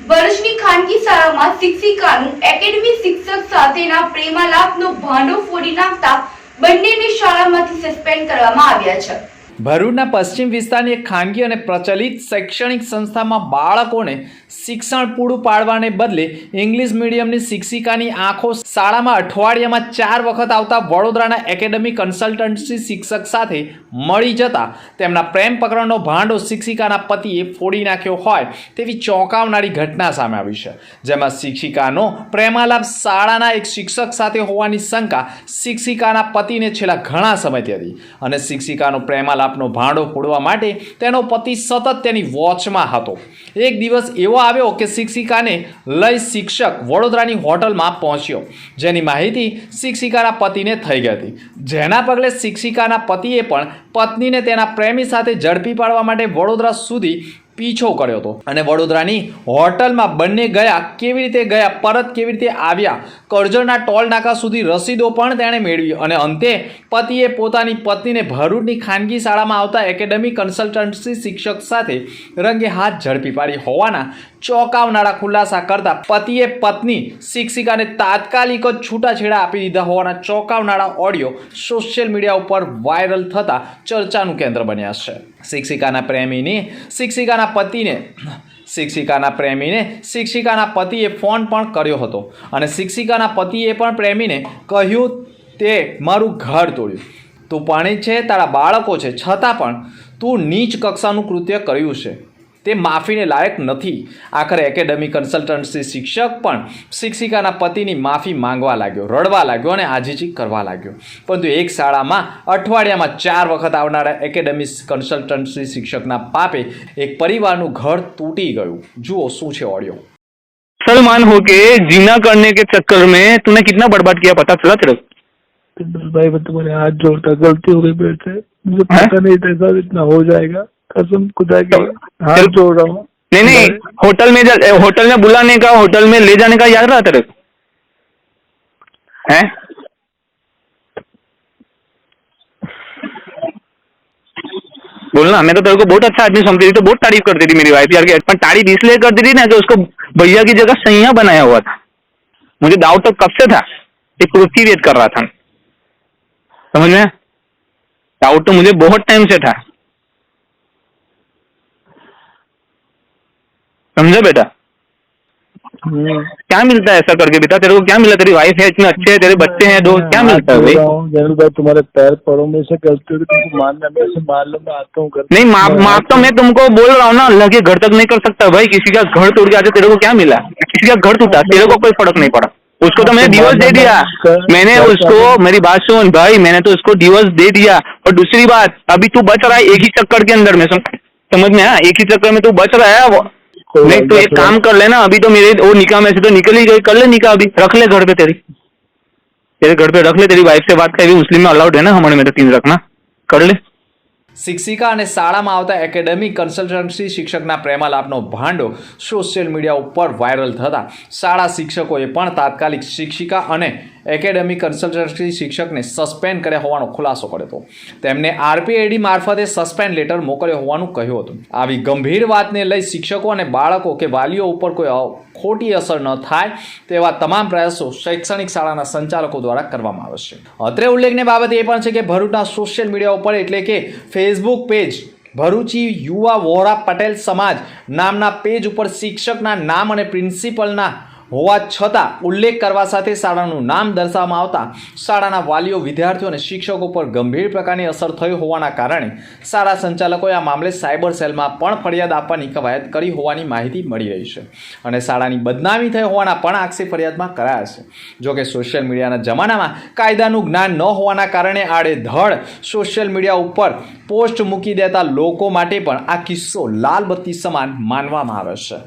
ભરૂચની ખાનગી શાળામાં શિક્ષિકાનું એકેડમી શિક્ષક સાથેના પ્રેમાલાપનો ભાંડો ફોડી નાખતા બંનેને શાળામાંથી સસ્પેન્ડ કરવામાં આવ્યા છે. ભરૂચના પશ્ચિમ વિસ્તારની એક ખાનગી અને પ્રચલિત શૈક્ષણિક સંસ્થામાં બાળકોને શિક્ષણ પૂરું પાડવાને બદલે ઇંગ્લિશ મીડિયમની શિક્ષિકાની આંખો શાળામાં અઠવાડિયામાં ચાર વખત આવતા વડોદરાના એકેડમી કન્સલ્ટન્સી શિક્ષક સાથે મળી જતા તેમના પ્રેમ પ્રકરણનો ભાંડો શિક્ષિકાના પતિએ ફોડી નાખ્યો હોય તેવી ચોંકાવનારી ઘટના સામે આવી છે, જેમાં શિક્ષિકાનો પ્રેમાલાપ શાળાના એક શિક્ષક સાથે હોવાની શંકા શિક્ષિકાના પતિને છેલ્લા ઘણા સમયથી હતી અને શિક્ષિકાનો પ્રેમાલાપનો ભાંડો ફોડવા માટે તેનો પતિ સતત તેની વોચમાં હતો. એક દિવસ એવો આવ્યો કે શિક્ષિકાને લઈ શિક્ષક વડોદરાની હોટલમાં પહોંચ્યો. જેની માહિતી શિક્ષિકાના પતિને થઈ ગઈ હતી. જેના પગલે શિક્ષિકાના પતિએ પણ પત્નીને તેના પ્રેમી સાથે ઝડપી પાડવા માટે વડોદરા સુધી પીછો કર્યો હતો. અને વડોદરાની હોટલમાં બંને ગયા કેવી રીતે ગયા, પરત કેવી રીતે આવ્યા, કરજણના ટોલ નાકા સુધી રસીદો પણ તેણે મેળવી. અને અંતે પતિએ પોતાની પત્નીને ભરૂચની ખાનગી શાળામાં આવતા એકેડમી કન્સલ્ટન્સી શિક્ષક સાથે રંગે હાથ ઝડપી પાડી હોવાના ચોંકાવનારા ખુલાસા કરતા પતિએ પત્ની, શિક્ષિકાને તાત્કાલિક જ છૂટાછેડા આપી દીધા હોવાના ચોંકાવનારા ઓડિયો સોશિયલ મીડિયા ઉપર વાયરલ થતા ચર્ચાનું કેન્દ્ર બન્યા છે. શિક્ષિકાના પ્રેમીની, શિક્ષિકાના પતિને, શિક્ષિકાના પ્રેમીને, શિક્ષિકાના પતિએ ફોન પણ કર્યો હતો. અને શિક્ષિકાના પતિએ પણ પ્રેમીને કહ્યું, તે મારું ઘર તોડ્યું. તું પાણી છે, તારા બાળકો છે. છતાં પણ તું નીચ કક્ષાનું કૃત્ય કર્યું છે. તે માફીને લાયક નથી આખરે એકેડમી કન્સલ્ટન્સી શિક્ષક પણ શિક્ષિકાના પતિની માફી માંગવા લાગ્યો રડવા લાગ્યો અને આજીજી કરવા લાગ્યો પરંતુ એક શાળામાં અઠવાડિયામાં ચાર વખત આવનારા એકેડમી કન્સલ્ટન્સી શિક્ષકના પાપે એક પરિવારનું ઘર તૂટી ગયું જુઓ શું છે ઓડિયો मुसलमान होके जीना करने के चक्कर में तूने कितना बर्बाद किया पता चला तेरे को पिंडल भाई मैं तुम्हारे हाथ जोड़ता गलती हो गई मेरे से मुझे हैं? पता नहीं था सर इतना हो जाएगा कसम खुदा की हाथ जोड़ रहा हूँ। नहीं नहीं होटल में जा- होटल में बुलाने का होटल में ले जाने का याद रहा तेरे को? हैं? बोलना मैं तो तेरे को बहुत अच्छा आदमी समझती थी तो बहुत तारीफ़ करती थी मेरी वाइफ यार की पर तारीफ़ इसलिए करती थी ना कि उसको भैया की जगह सैया बनाया हुआ था। मुझे डाउट तो कब से था कि पृथ्वी वेद कर रहा था। समझ में? डाउट तो मुझे बहुत टाइम से था। समझे बेटा? हम्म। क्या मिलता है ऐसा करके बेटा? तेरे को क्या मिला? तेरी वाइफ है इतने अच्छे है तेरे बच्चे हैं दो क्या मिलता है भाई? रहा हूँ भाई तुम्हारे पैर पड़ों में से गलती तुमको मानना मैं से मान लो मैं आता हूँ नहीं माफ़ माफ़ तो मैं तुमको बोल रहा हूँ ना अल्लाह के घर तक नहीं कर सकता भाई किसी का घर तोड़ के आते तेरे को क्या मिला? किसी का घर टूटा तेरे को कोई फ़र्क नहीं पड़ा। उसको तो मैंने डिवोर्स दे दिया। मैंने उसको मेरी बात सुन भाई मैंने तो उसको डिवोर्स दे दिया। और दूसरी बात अभी तू बच रहा है एक ही चक्कर के अंदर में समझ में आया? एक ही चक्कर में तू बच रहा है नहीं बात तो नहीं, एक कोई काम कर लेना अभी तो मेरे वो निकाह में से तो निकल ही गई कर ले निकाह अभी रख ले घर पे तेरी तेरे घर पे रख ले तेरी वाइफ से बात कर मुस्लिम में अलाउड है ना हमारे में तो तीन रखना कर ले શિક્ષિકા અને શાળામાં આવતા એકેડેમિક કન્સલ્ટન્સી શિક્ષકના પ્રેમાલાપનો ભાંડો સોશિયલ મીડિયા ઉપર વાયરલ થતા શાળા શિક્ષકોએ પણ તાત્કાલિક શિક્ષિકા અને એકેડેમિક કન્સલ્ટન્સી શિક્ષકને સસ્પેન્ડ કર્યા હોવાનો ખુલાસો કર્યો હતો. તેમને આરપીઆઈડી મારફતે સસ્પેન્ડ લેટર મોકલ્યો હોવાનું કહ્યું હતું. આવી ગંભીર વાતને લઈ શિક્ષકો અને બાળકો કે વાલીઓ ઉપર કોઈ ખોટી અસર ન થાય તેવા તમામ પ્રયાસો શૈક્ષણિક શાળાના સંચાલકો દ્વારા કરવામાં આવે છે. અત્રે ઉલ્લેખની બાબત એ પણ છે કે ભરૂચના સોશિયલ મીડિયા ઉપર એટલે કે ફેસબુક પેજ ભરૂચી યુવા વોરા પટેલ સમાજ નામના પેજ ઉપર શિક્ષકના નામ અને પ્રિન્સિપલના હોવા છતાં ઉલ્લેખ કરવા સાથે શાળાનું નામ દર્શાવવામાં આવતા શાળાના વાલીઓ, વિદ્યાર્થીઓ અને શિક્ષકો પર ગંભીર પ્રકારની અસર થઈ હોવાના કારણે શાળા સંચાલકોએ આ મામલે સાયબર સેલમાં પણ ફરિયાદ આપવાની કવાયત કરી હોવાની માહિતી મળી રહી છે અને શાળાની બદનામી થઈ હોવાના પણ આક્ષેપ ફરિયાદમાં કરાયા છે. જોકે સોશિયલ મીડિયાના જમાનામાં કાયદાનું જ્ઞાન ન હોવાના કારણે આડેધડ સોશિયલ મીડિયા ઉપર પોસ્ટ મૂકી દેતા લોકો માટે પણ આ કિસ્સો લાલ બત્તી સમાન માનવામાં આવે છે.